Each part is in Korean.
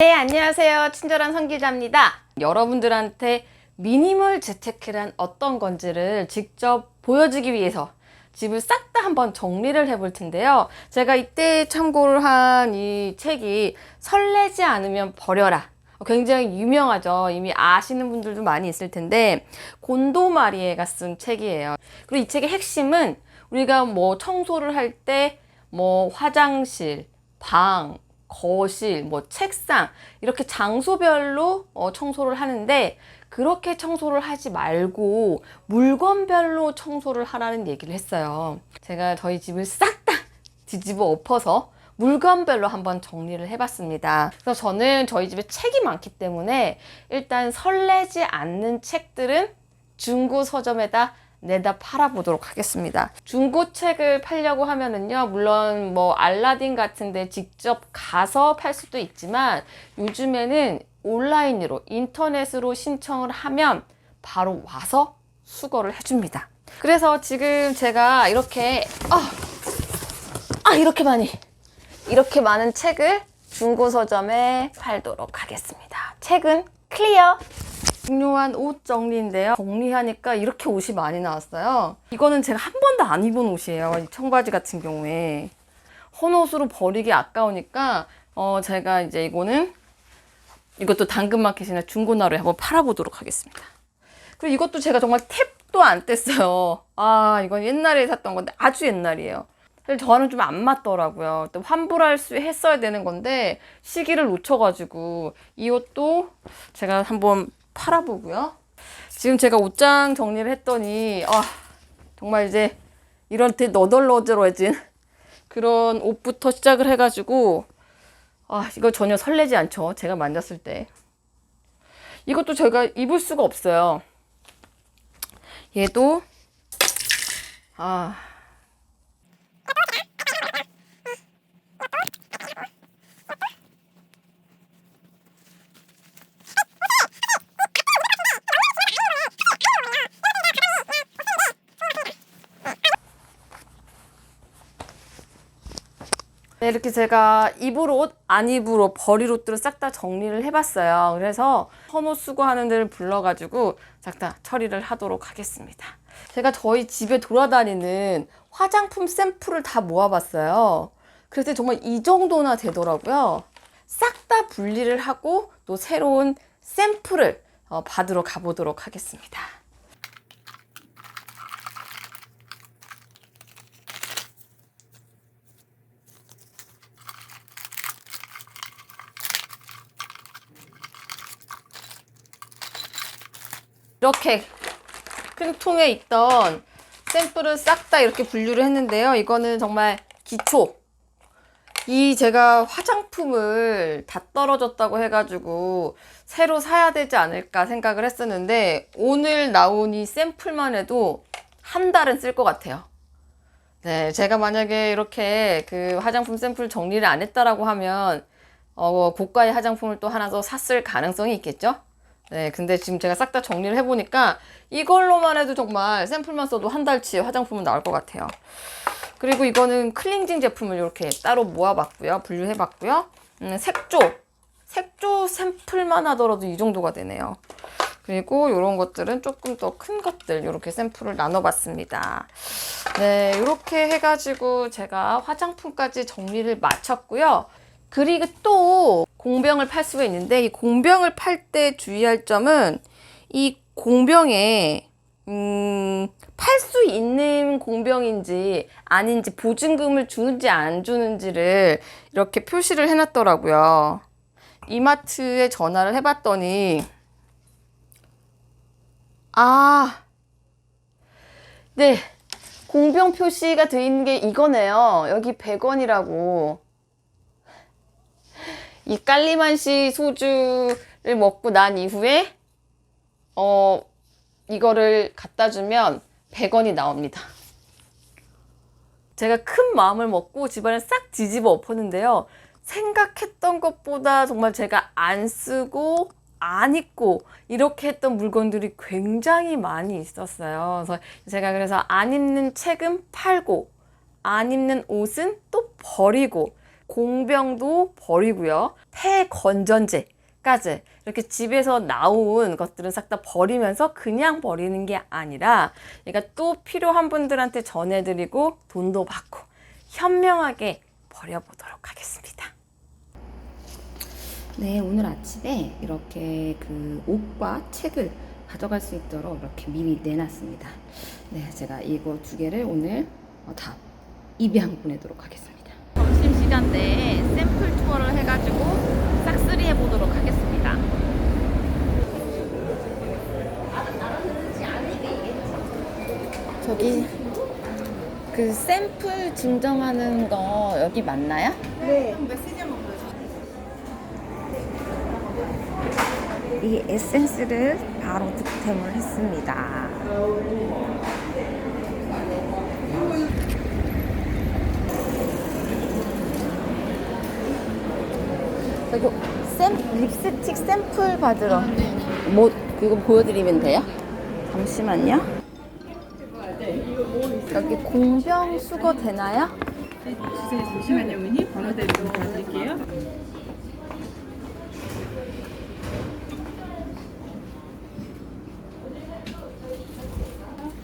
네, 안녕하세요. 친절한 성기자입니다. 여러분들한테 미니멀 재테크란 어떤 건지를 직접 보여주기 위해서 집을 싹 다 한번 정리를 해볼 텐데요. 제가 이때 참고를 한 이 책이 설레지 않으면 버려라. 굉장히 유명하죠. 이미 아시는 분들도 많이 있을 텐데 곤도 마리에가 쓴 책이에요. 그리고 이 책의 핵심은 우리가 뭐 청소를 할 때 뭐 화장실, 방, 거실, 뭐 책상 이렇게 장소별로 어, 청소를 하는데 그렇게 청소를 하지 말고 물건별로 청소를 하라는 얘기를 했어요. 제가 저희 집을 싹 다 뒤집어 엎어서 물건별로 한번 정리를 해봤습니다. 그래서 저는 저희 집에 책이 많기 때문에 일단 설레지 않는 책들은 중고 서점에다 내다 팔아보도록 하겠습니다. 중고책을 팔려고 하면은요, 물론 뭐 알라딘 같은데 직접 가서 팔 수도 있지만 요즘에는 온라인으로 인터넷으로 신청을 하면 바로 와서 수거를 해줍니다. 그래서 지금 제가 이렇게 아, 아 이렇게 많이 이렇게 많은 책을 중고 서점에 팔도록 하겠습니다. 책은 클리어. 중요한 옷 정리인데요. 정리하니까 이렇게 옷이 많이 나왔어요. 이거는 제가 한 번도 안 입은 옷이에요. 이 청바지 같은 경우에. 헌옷으로 버리기 아까우니까 어 제가 이제 이거는 이것도 당근마켓이나 중고나루에 한번 팔아보도록 하겠습니다. 그리고 이것도 제가 정말 탭도 안 뗐어요. 아 이건 옛날에 샀던 건데 아주 옛날이에요. 저는 좀 안 맞더라고요. 또 환불할 수 했어야 되는 건데 시기를 놓쳐가지고 이 옷도 제가 한번 팔아보고요. 지금 제가 옷장 정리를 했더니 아 정말 이제 이런 데 너덜너덜해진 그런 옷부터 시작을 해가지고 아 이거 전혀 설레지 않죠. 제가 만졌을 때 이것도 제가 입을 수가 없어요. 얘도 아 네, 이렇게 제가 입을 옷, 안 옷, 버릴 옷들을 싹 다 정리를 해봤어요. 그래서 헌옷 수거하는 데를 불러가지고 싹 다 처리를 하도록 하겠습니다. 제가 저희 집에 돌아다니는 화장품 샘플을 다 모아봤어요. 그래서 정말 이 정도나 되더라고요. 싹 다 분리를 하고 또 새로운 샘플을 어, 받으러 가보도록 하겠습니다. 이렇게 큰 통에 있던 샘플을 싹 다 이렇게 분류를 했는데요. 이거는 정말 기초. 이 제가 화장품을 다 떨어졌다고 해가지고 새로 사야 되지 않을까 생각을 했었는데 오늘 나온 이 샘플만 해도 한 달은 쓸 것 같아요. 네, 제가 만약에 이렇게 그 화장품 샘플 정리를 안 했다라고 하면 어, 고가의 화장품을 또 하나 더 샀을 가능성이 있겠죠? 네, 근데 지금 제가 싹 다 정리를 해보니까 이걸로만 해도 정말 샘플만 써도 한 달치 화장품은 나올 것 같아요. 그리고 이거는 클렌징 제품을 이렇게 따로 모아봤고요. 분류해봤고요. 음, 색조. 색조 샘플만 하더라도 이 정도가 되네요. 그리고 이런 것들은 조금 더 큰 것들 이렇게 샘플을 나눠봤습니다. 네, 이렇게 해가지고 제가 화장품까지 정리를 마쳤고요. 그리고 또 공병을 팔 수가 있는데 이 공병을 팔 때 주의할 점은 이 공병에 음, 팔 수 있는 공병인지 아닌지 보증금을 주는지 안 주는지를 이렇게 표시를 해놨더라고요. 이마트에 전화를 해봤더니 아, 네. 공병 표시가 돼 있는 게 이거네요. 여기 100원이라고. 이 깔리만시 소주를 먹고 난 이후에 어 이거를 갖다 주면 100원이 나옵니다. 제가 큰 마음을 먹고 집안을 싹 뒤집어 엎었는데요. 생각했던 것보다 정말 제가 안 쓰고 안 입고 이렇게 했던 물건들이 굉장히 많이 있었어요. 그래서 제가 그래서 안 입는 책은 팔고 안 입는 옷은 또 버리고 공병도 버리고요. 폐 건전제 까지 이렇게 집에서 나온 것들은 싹 다 버리면서 그냥 버리는 게 아니라 얘가 또 필요한 분들한테 전해드리고 돈도 받고 현명하게 버려보도록 하겠습니다. 네, 오늘 아침에 이렇게 그 옷과 책을 가져갈 수 있도록 이렇게 미리 내놨습니다. 네, 제가 이거 두 개를 오늘 어, 다 입양 보내도록 하겠습니다. 점심시간 내에 샘플 투어를 해가지고 싹쓸이 해보도록 하겠습니다. 저기 그 샘플 증정하는 거 여기 맞나요? 이 에센스를 바로 득템을 했습니다. 이거 샘 립스틱 샘플 받으러 뭐 그거 보여드리면 돼요? 잠시만요. 여기 공병 수거 되나요? 주세요. 잠시만요, 어머니. 번호대로 좀 도와드릴게요.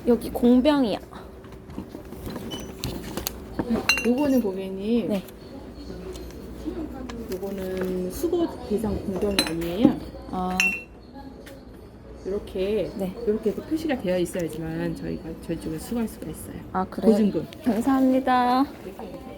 여기 공병이요. 요거는 고객님. 네. 요거는 수거 대상 공정이 아니에요. 아, 이렇게 네. 이렇게 해서 표시가 되어 있어야지만 저희가 저희 쪽에 수거할 수가 있어요. 아 그래요? 보증금. 감사합니다. 네.